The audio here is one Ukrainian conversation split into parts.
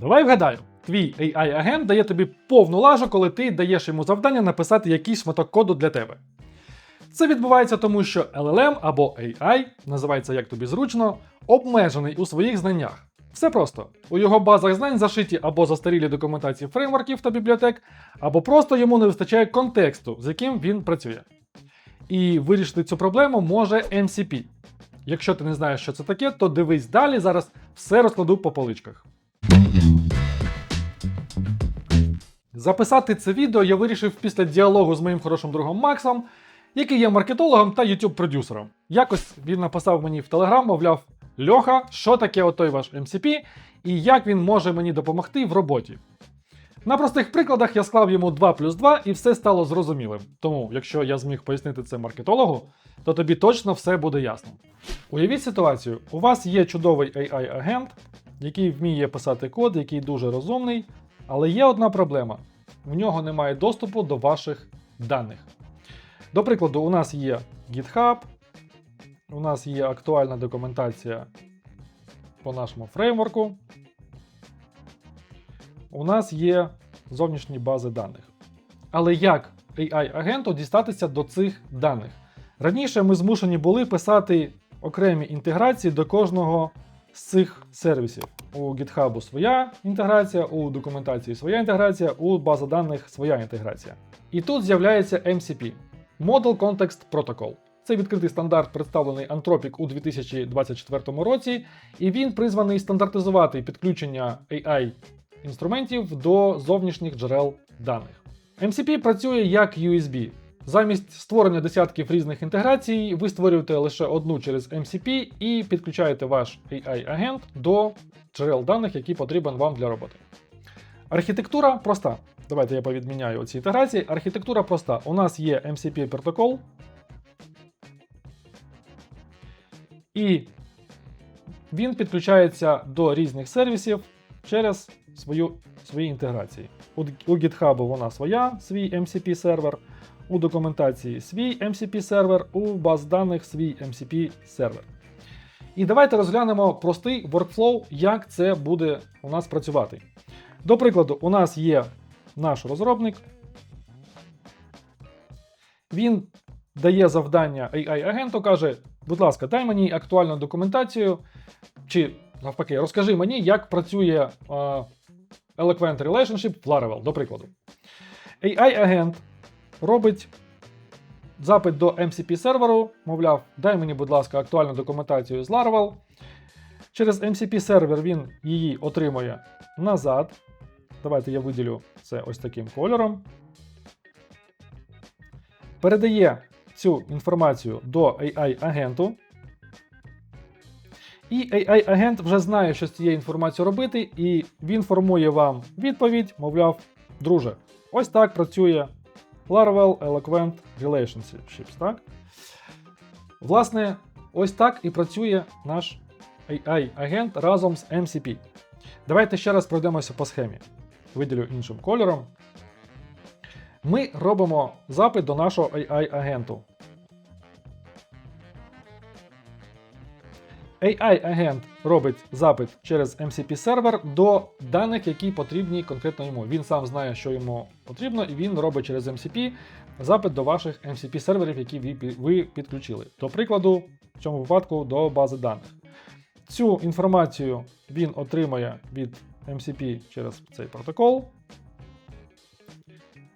Давай вгадаю, твій AI-агент дає тобі повну лажу, коли ти даєш йому завдання написати якийсь шматок коду для тебе. Це відбувається тому, що LLM або AI, називається як тобі зручно, обмежений у своїх знаннях. Все просто. У його базах знань зашиті або застарілі документації фреймворків та бібліотек, або просто йому не вистачає контексту, з яким він працює. І вирішити цю проблему може MCP. Якщо ти не знаєш, що це таке, то дивись далі, зараз все розкладу по поличках. Записати це відео я вирішив після діалогу з моїм хорошим другом Максом, який є маркетологом та YouTube-продюсером. Якось він написав мені в Telegram, мовляв, Льоха, що таке отой ваш MCP і як він може мені допомогти в роботі. На простих прикладах я склав йому 2 плюс 2 і все стало зрозумілим. Тому, якщо я зміг пояснити це маркетологу, то тобі точно все буде ясно. Уявіть ситуацію: у вас є чудовий AI-агент, який вміє писати код, який дуже розумний, але є одна проблема: в нього немає доступу до ваших даних. До прикладу, у нас є GitHub, у нас є актуальна документація по нашому фреймворку. У нас є зовнішні бази даних. Але як AI-агенту дістатися до цих даних? Раніше ми змушені були писати окремі інтеграції до кожного з цих сервісів. У GitHub своя інтеграція, у документації своя інтеграція, у база даних своя інтеграція. І тут з'являється MCP Model Context Protocol. Це відкритий стандарт, представлений Anthropic у 2024 році, і він призваний стандартизувати підключення AI інструментів до зовнішніх джерел даних. MCP працює як USB. Замість створення десятків різних інтеграцій, ви створюєте лише одну через MCP і підключаєте ваш AI-агент до джерел даних, які потрібен вам для роботи. Архітектура проста. Давайте я повідміняю ці інтеграції. Архітектура проста. У нас є MCP протокол. І він підключається до різних сервісів через свою, свої інтеграції. У, GitHub вона своя, свій MCP сервер, у документації свій MCP сервер, у баз даних свій MCP сервер. І давайте розглянемо простий workflow, як це буде у нас працювати. До прикладу, у нас є наш розробник. Він дає завдання AI-агенту, каже: будь ласка, дай мені актуальну документацію, чи навпаки, розкажи мені, як працює Eloquent Relationship в Laravel, до прикладу. AI-агент робить запит до MCP серверу, мовляв, дай мені, будь ласка, актуальну документацію з Laravel. Через MCP сервер він її отримує назад. Давайте я виділю це ось таким кольором. Передає цю інформацію до AI-агенту. І AI-агент вже знає, що з цією інформацією робити, і він формує вам відповідь, мовляв, друже, ось так працює Laravel Eloquent Relationships. Так? Власне, ось так і працює наш AI-агент разом з MCP. Давайте ще раз пройдемося по схемі. Виділю іншим кольором. Ми робимо запит до нашого AI-агенту. AI-агент робить запит через MCP сервер до даних, які потрібні конкретно йому. Він сам знає, що йому потрібно, і він робить через MCP запит до ваших MCP серверів, які ви- підключили. До прикладу, в цьому випадку до бази даних. Цю інформацію він отримає від MCP через цей протокол,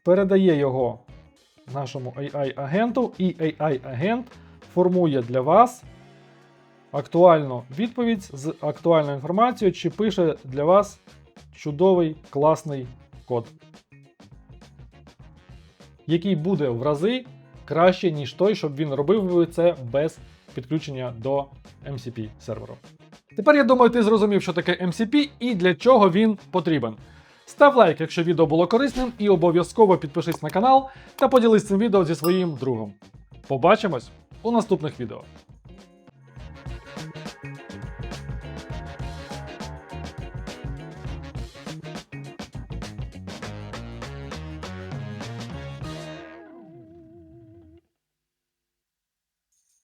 передає його нашому AI-агенту, і AI-агент формує для вас актуальну відповідь з актуальною інформацією, чи пише для вас чудовий класний код, який буде в рази краще, ніж той, щоб він робив це без підключення до MCP серверу. Тепер я думаю, ти зрозумів, що таке MCP і для чого він потрібен. Став лайк, якщо відео було корисним, і обов'язково підпишись на канал та поділись цим відео зі своїм другом. Побачимось у наступних відео.